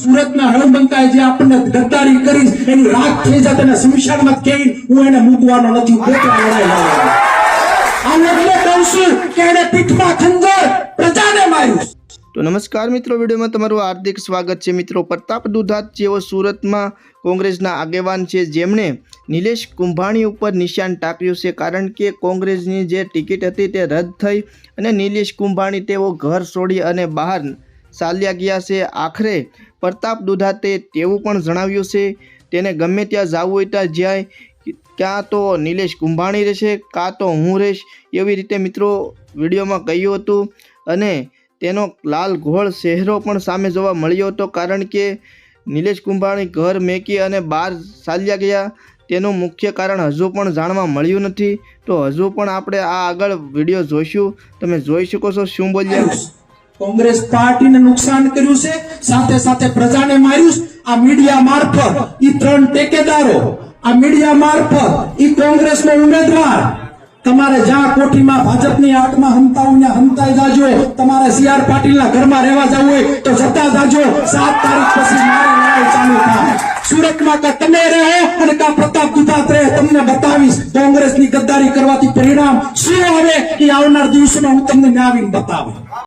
સુરતના હળબંકાએ જે આપણને ગદ્દારી કરી, એની રાત થઈ જાય તેને સ્મશાનમાં કહી હું એને મૂકવાનો નથી પોતા લડાઈ લડવાનો. આ કહું છું કે એને પીઠમાં ખંજર પ્રજાને માર્યું તો નમસ્કાર મિત્રો, વિડીયોમાં તમારું હાર્દિક સ્વાગત છે. મિત્રો, પ્રતાપ દુધાત જેઓ સુરતમાં કોંગ્રેસના આગેવાન છે, જેમણે નિલેશ કુંભાણી ઉપર નિશાન ટાંક્યું છે, કારણ કે કોંગ્રેસની જે ટિકિટ હતી તે રદ થઈ અને નિલેશ કુંભાણી તેઓ ઘર છોડી અને બહાર ચાલ્યા ગયા છે આખરે. પ્રતાપ દુધાતે તેવું પણ જણાવ્યું છે. તેને ગમે ત્યાં જવું હોય ત્યાં જાય. ક્યાં તો નિલેશ કુંભાણી રહેશે કાં તો હું રહીશ એવી રીતે મિત્રો વિડીયોમાં કહ્યું હતું. અને તેનો લાલ ઘોળ ચહેરો પણ સામે જોવા મળ્યો હતો કારણ કે નિલેશ કુંભાણી ઘર મેકી અને બહાર ચાલ્યા ગયા. તેનું મુખ્ય કારણ હજુ પણ જાણવા મળ્યું નથી. તો હજુ પણ આપણે આ આગળ વીડિયો જોઈશું. તમે જોઈ શકો છો શું બોલ્યા. કોંગ્રેસ પાર્ટીને નુકસાન કર્યું છે, સાથે સાથે પ્રજાને માર્યું આ મીડિયા મારફત ઈ ત્રણ ટેકેદારો, આ મીડિયા મારફત ઈ કોંગ્રેસનો ઉમેદવાર, તમારે જ્યાં કોઠીમાં ભાજપની આંખમાં ત્યાં હંતાઈ જાજો. તમારે સીઆર પાટીલના ઘરમાં રહેવા જવું હોય તો જતા જાજો. સાત તારીખ પછી મારી લડાઈ ચાલુ થાય. સુરતમાં કા તમે રહે અને કા પ્રતાપ દુધાત રહે, તમને બતાવીશ કોંગ્રેસની ગદ્દારી કરવાથી પરિણામ શું આવે એ આવનાર દિવસોમાં હું તમને ન્યાવીને બતાવીશ.